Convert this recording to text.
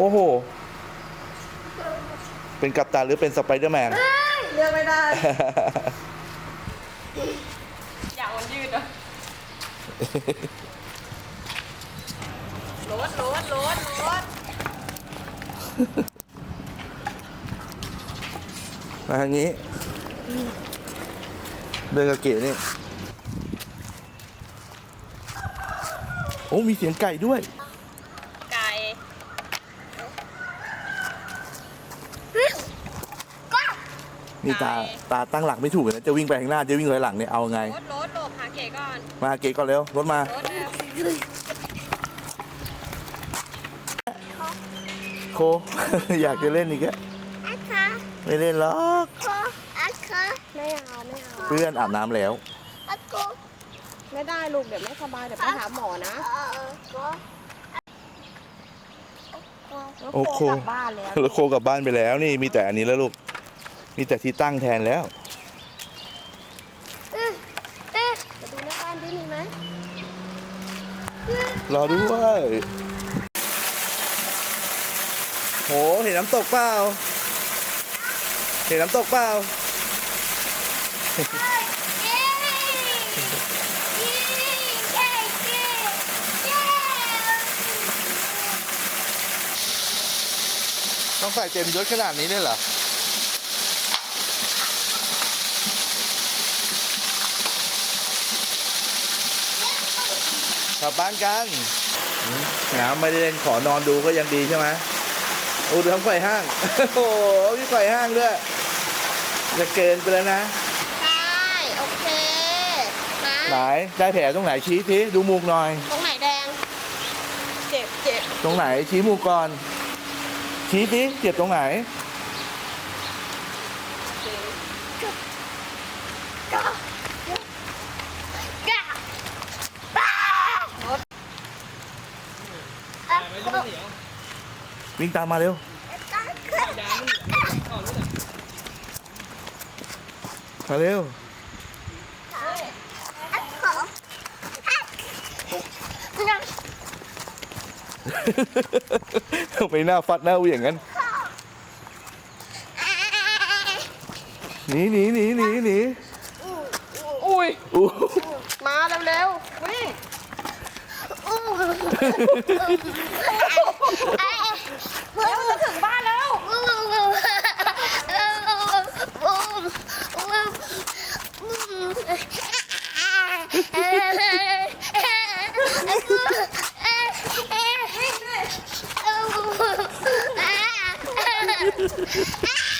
โอ้โห เป็นกัปตันหรือเป็นสไปเดอร์แมน เลือกไม่ได้ อยากมันยืดอะรถรถรถรถมาทางนี้ เดินกับเก๋นี่ โอ้มีเสียงไก่ด้วย ไก่ นี่ตาตาตั้งหลักไม่ถูกเลยนะจะวิ่งไปข้างหน้าจะวิ่งถอยหลังเนี่ยเอาไง รถรถหลบหาเก๋ก่อนมาเก๋ก่อนเร็วรถมารถแล้วโค อยากจะเล่นอีกอะอาคาไม่เล่นหรอกโคอาคาไม่เอาไม่เอาเพื่อนอาบน้ำแล้วอาโกไม่ได้ลูกเดี๋ยวไม่สบายเดี๋ยวไปหาหมอนะเออโกโอ้โหกลับบ้านแล้วแล้วโคกลับบ้านไปแล้วนี่มีแต่อันนี้แล้วลูก มีแต่ที่ตั้งแทนแล้วเอ๊ะเอ๊ะมาดูในบ้านดิมีไหมรอด้วยโหเห็นน้ำตกเปล่าเห็นน้ำตกเปล่าเย้เย้เย้เย้เย้ต้องใส่เต็มยศขนาดนี้เลยเหรอ กลับบ้านกันอืมน้ำไม่ได้เล่นขอนอนดูก็ยังดีใช่ไหมโอ้ดูทั้งไฟห้าง โอ้โหมีไฟห้างด้วยจะเกินไปแล้วนะใช่โอเคนะไหนได้แผลตรงไหนชี้ทีดูมูกหน่อย ตรงไหนแดง เจ็บเจ็บตรงไหนชี้มูกก่อน ชี้ทีเจ็บตรงไหนกะบ้าอะโก วิ่งตามมาเร็วมาเร็วไปหน้าฟัดหน้าเหวี่ยงงั้นหนีหนีหนีหนีหนีอุ้ยมาเร็วๆวิ่ง จะถึงบ้านแล้ว Ah!